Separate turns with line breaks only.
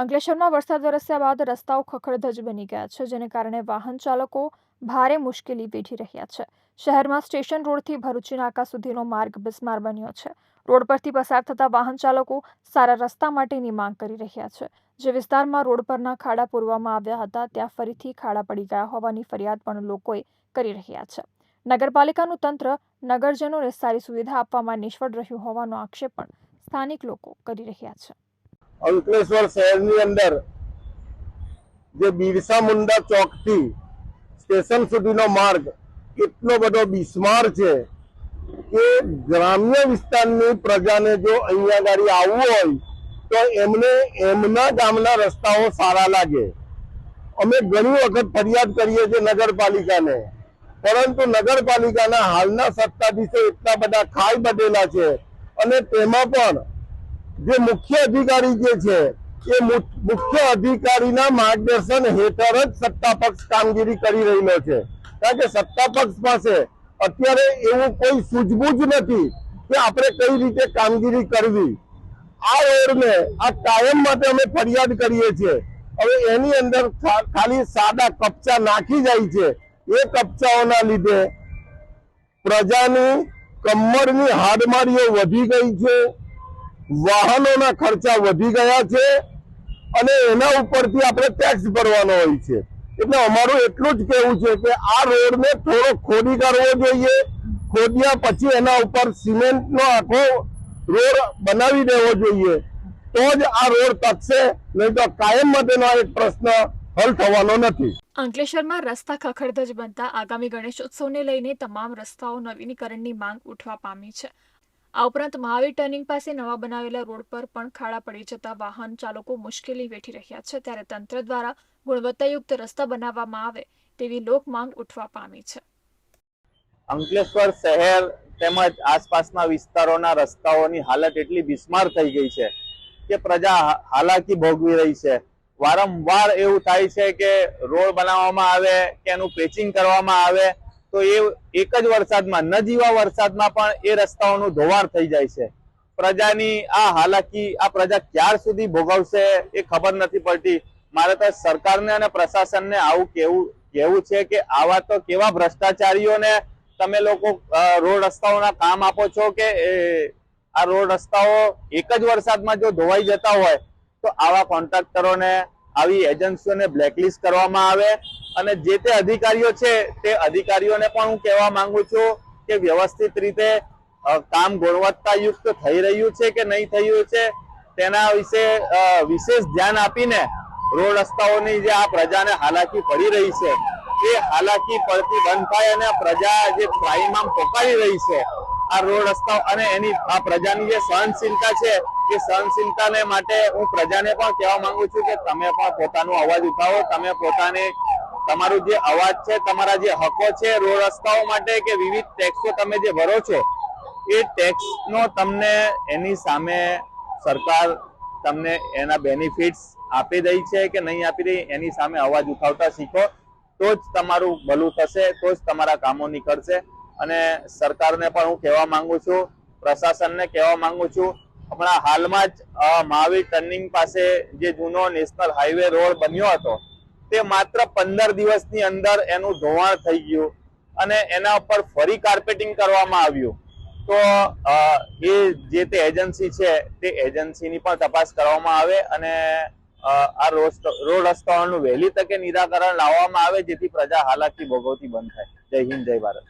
અંકલેશ્વરમાં વરસાદ વરસ્યા બાદ રસ્તાઓ ખખડધજ બની ગયા છે, જેને કારણે વાહન ચાલકો ભારે મુશ્કેલી વેઠી રહ્યા છે. શહેરમાં સ્ટેશન રોડથી ભરૂચી નાકા સુધીનો માર્ગ બિસ્માર બન્યો છે. રોડ પરથી પસાર થતા વાહન ચાલકો સારા રસ્તા માટેની માંગ કરી રહ્યા છે. જે વિસ્તારમાં રોડ પરના ખાડા પૂરવામાં આવ્યા હતા, ત્યાં ફરીથી ખાડા પડી ગયા હોવાની ફરિયાદ પણ લોકોએ કરી રહ્યા છે. નગરપાલિકાનું તંત્ર નગરજનોને સારી સુવિધા આપવામાં નિષ્ફળ રહ્યું હોવાનો આક્ષેપ પણ સ્થાનિક લોકો કરી રહ્યા છે.
અંકલેશ્વર શહેરની અંદર જે બિરસા મુંડા ચોકથી સ્ટેશન સુધીનો માર્ગ એટલો બધો બિસ્માર છે કે ગ્રામ્ય વિસ્તારની પ્રજાને જો અહીંયા ગાડી આવવું હોય તો એમને એમના ગામના રસ્તાઓ સારા લાગે. અમે ઘણી વખત ફરિયાદ કરીએ છીએ નગરપાલિકાને. પરંતુ નગરપાલિકાના હાલના સત્તાધીશો એટલા બધા ખાઈ બધેલા છે અને તેમાં પણ જે મુખ્ય અધિકારી જે છે, એ મુખ્ય અધિકારીના માર્ગદર્શન હેઠળ જ સત્તા પક્ષ કામગીરી કરી રહેલો છે. કારણ કે સત્તા પક્ષ પાસે અત્યારે એવું કોઈ સૂઝબૂઝ નથી કે આપણે કઈ રીતે કામગીરી કરવી. આ રોડને આ કાયમ માટે અમે ફરિયાદ કરીએ છીએ. હવે એની અંદર ખાલી સાદા કપચા નાખી જાય છે. એ કપચાઓના લીધે પ્રજાની કમરની હાડમારીઓ વધી ગઈ છે. વાહનોના ખર્ચા વધી ગયા છે અને એના ઉપરથી આપણે ટેક્સ ભરવાનો હોય છે. એટલે અમારું એટલું જ કહેવું છે કે આ રોડને થોડો ખોદી કરવો જોઈએ. ખોદ્યા પછી એના ઉપર સિમેન્ટનો આખો રોડ બનાવી દેવો જોઈએ. તો જ આ રોડ તકશે, નહીં તો કાયમ માટેનો એક પ્રશ્ન હલ થવાનો નથી.
અંકલેશ્વરમાં રસ્તા ખખડધજ બનતા આગામી ગણેશોત્સવને લઈને તમામ રસ્તાઓ નવીનીકરણની માંગ ઉઠવા પામી છે. આ ઉપરાંત મહાવીર ટર્નિંગ પાસે નવા બનાવેલા રોડ પર પણ ખાડા પડી જતા વાહન ચાલકો મુશ્કેલી વેઠી રહ્યા છે ત્યારે તંત્ર દ્વારા ગુણવત્તાયુક્ત રસ્તા બનાવવામાં આવે તેવી લોક માંગ ઉઠવા પામી છે.
અંકલેશ્વર શહેર તેમજ આસપાસના વિસ્તારોના રસ્તાઓની હાલત એટલી બિસ્માર થઈ ગઈ છે કે પ્રજા હાલાકી ભોગવી રહી છે. વારંવાર એવું થાય છે કે રોડ બનાવવામાં આવે કે એનું પેચિંગ કરવામાં આવે તો એ એક જ વરસાદમાં, ન જીવા વરસાદમાં પણ એ રસ્તાઓનું ધોવાણ થઈ જાય છે. પ્રજાની આ હાલાકી આ પ્રજા ક્યાર સુધી ભોગવશે એ ખબર નથી પડતી. મારે તો સરકારને અને પ્રશાસનને આવું કેવું કેવું છે કે આવા તો કેવા ભ્રષ્ટાચારીઓને તમે લોકો રોડ રસ્તાઓના કામ આપો છો કે આ રોડ રસ્તાઓ એક જ વરસાદમાં જો ધોવાઈ જતા હોય, તો આવા કોન્ટ્રાક્ટરોને, આવી એજન્સીઓને બ્લેકલિસ્ટ કરવામાં આવે. અને જે તે અધિકારીઓ છે, તે અધિકારીઓને પણ હું કહેવા માંગુ છું કે વ્યવસ્થિત રીતે કામ ગુણવત્તાયુક્ત થઈ રહ્યું છે કે નહીં થયું છે, તેના વિશે વિશેષ ધ્યાન આપીને રોડ રસ્તાઓની જે આ પ્રજાને હાલાકી પડી રહી છે, એ હાલાકી પડતી બંધ થાય અને પ્રજા જે ત્રાહિમામ પોકારી રહી છે, આ રોડ રસ્તાઓ અને એની, આ પ્રજાની જે સહનશીલતા છે, એ સહનશીલતાને માટે હું પ્રજાને પણ કહેવા માંગુ છું કે તમે પણ પોતાનો અવાજ ઉઠાવો, તમે પોતાને તમારું જે અવાજ છે, તમારા જે હકો છે, રોડ રસ્તાઓ માટે કે વિવિધ ટેક્સો તમે જે ભરો છો, એ ટેક્સ નો તમને એની સામે સરકાર તમને એના બેનિફિટ્સ આપી રહી છે કે નહીં આપી રહી, એની સામે અવાજ ઉઠાવતા શીખો. તો જ તમારું ભલું થશે, તો જ તમારા કામો નીકળશે. અને સરકારને પણ હું કહેવા માંગુ છું, પ્રશાસનને કહેવા માંગુ છું, હમણાં હાલમાં જ મહાવીર ટર્નિંગ પાસે જે જૂનો નેશનલ હાઈવે રોડ બન્યો હતો તે માત્ર પંદર દિવસની અંદર એનું ધોવાણ થઈ ગયું અને એના ઉપર ફરી કાર્પેટિંગ કરવામાં આવ્યું. તો એ જે તે એજન્સી છે, તે એજન્સીની પણ તપાસ કરવામાં આવે અને આ રોડ રસ્તાઓનું વહેલી તકે નિરાકરણ લાવવામાં આવે જેથી પ્રજા હાલાકી ભોગવતી બંધ થાય. જય હિન્દ, જય ભારત.